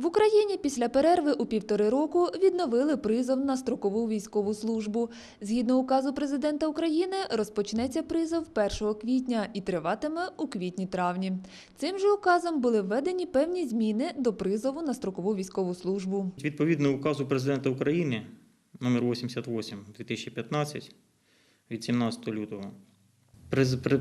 В Україні після перерви у півтори року відновили призов на строкову військову службу. Згідно указу президента України, розпочнеться призов 1 квітня і триватиме у квітні-травні. Цим же указом були введені певні зміни до призову на строкову військову службу. Відповідно указу президента України номер 88 2015 від 17 лютого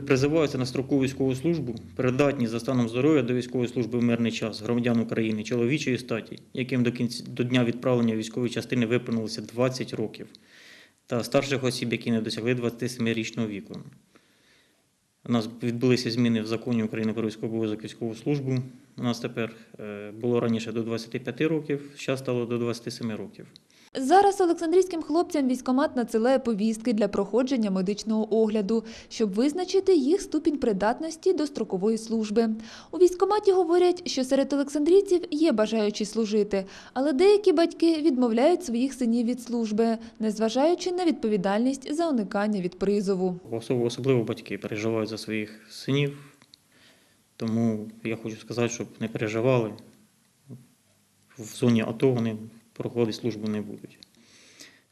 призиваються на строкову військову службу передатні за станом здоров'я до військової служби в мирний час громадян України чоловічої статі, яким до кінця до дня відправлення військової частини виповнилося 20 років, та старших осіб, які не досягли 27-річного віку. У нас відбулися зміни в законі України про військовий обов'язок військову службу. У нас тепер е, було раніше до 25 років, зараз стало до 27 років. Зараз Олександрійським хлопцям військомат надсилає повістки для проходження медичного огляду, щоб визначити їх ступінь придатності до строкової служби. У військкоматі говорять, що серед олександрійців є бажаючі служити, але деякі батьки відмовляють своїх синів від служби, незважаючи на відповідальність за уникання від призову. Особливо батьки переживають за своїх синів, тому я хочу сказати, щоб не переживали. В зоні АТО вони проходити службу не будуть.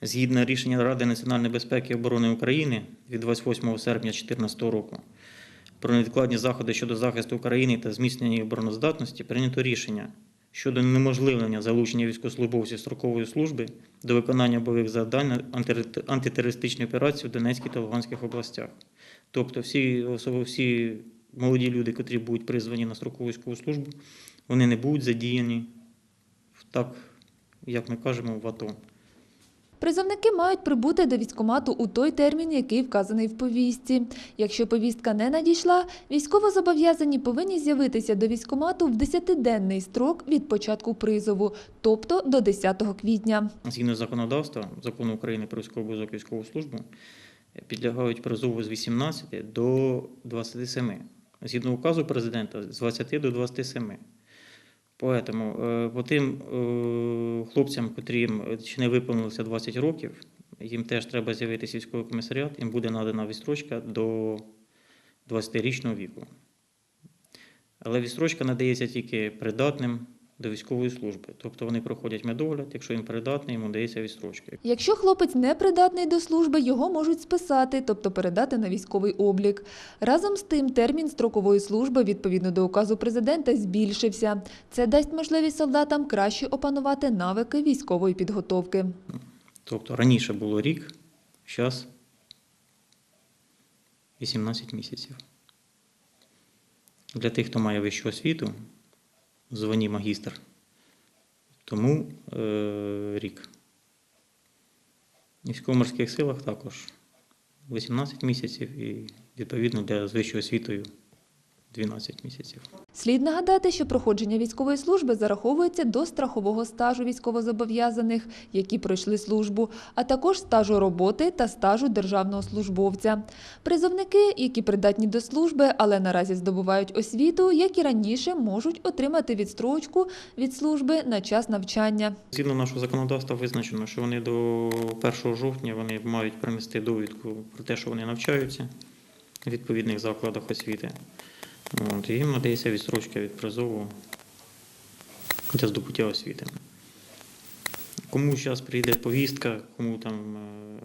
Згідно рішення Ради національної безпеки і оборони України від 28 серпня 2014 року про невідкладні заходи щодо захисту України та зміцнення її обороноздатності прийнято рішення щодо неможливлення залучення військовослужбовців строкової служби до виконання бойових завдань антитерористичні операції в Донецькій та Луганських областях. Тобто всі, особливо всі молоді люди, котрі будуть призвані на строкову військову службу, вони не будуть задіяні в так, як ми кажемо, в АТО. Призовники мають прибути до військкомату у той термін, який вказаний в повістці. Якщо повістка не надійшла, військовозобов'язані повинні з'явитися до військкомату в 10-денний строк від початку призову, тобто до 10 квітня. Згідно законодавства, закону України про військовий обов'язок військову службу, підлягають призову з 18 до 27. Згідно указу президента, з 20 до 27. Поэтому е, по тим е, хлопцям, котрим ще не виповнилося 20 років, їм теж треба з'явитися сільський комісаріат, їм буде надана відстрочка до 20-річного віку. Але відстрочка надається тільки придатним до військової служби. Тобто вони проходять медогляд, якщо він придатний, йому дається відстрочка. Якщо хлопець не придатний до служби, його можуть списати, тобто передати на військовий облік. Разом з тим, термін строкової служби відповідно до указу президента збільшився. Це дасть можливість солдатам краще опанувати навики військової підготовки. Тобто раніше було рік, зараз 18 місяців. Для тих, хто має вищу освіту, в званні магістр, тому е, рік. В військово-морських силах також 18 місяців і відповідно для з вищою освітою 12 місяців. Слід нагадати, що проходження військової служби зараховується до страхового стажу військовозобов'язаних, які пройшли службу, а також стажу роботи та стажу державного службовця. Призовники, які придатні до служби, але наразі здобувають освіту, як і раніше, можуть отримати відстрочку від служби на час навчання. Згідно нашого законодавства визначено, що вони до 1 жовтня вони мають принести довідку про те, що вони навчаються в відповідних закладах освіти. От, і надається відстрочка від призову для здобуття освіти. Кому зараз прийде повістка, кому там е,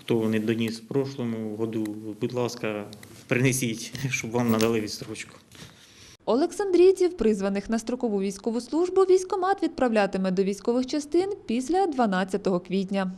хто не доніс в прошлому году, будь ласка, принесіть, щоб вам надали відстрочку. Олександрійців, призваних на строкову військову службу, військкомат відправлятиме до військових частин після 12 квітня.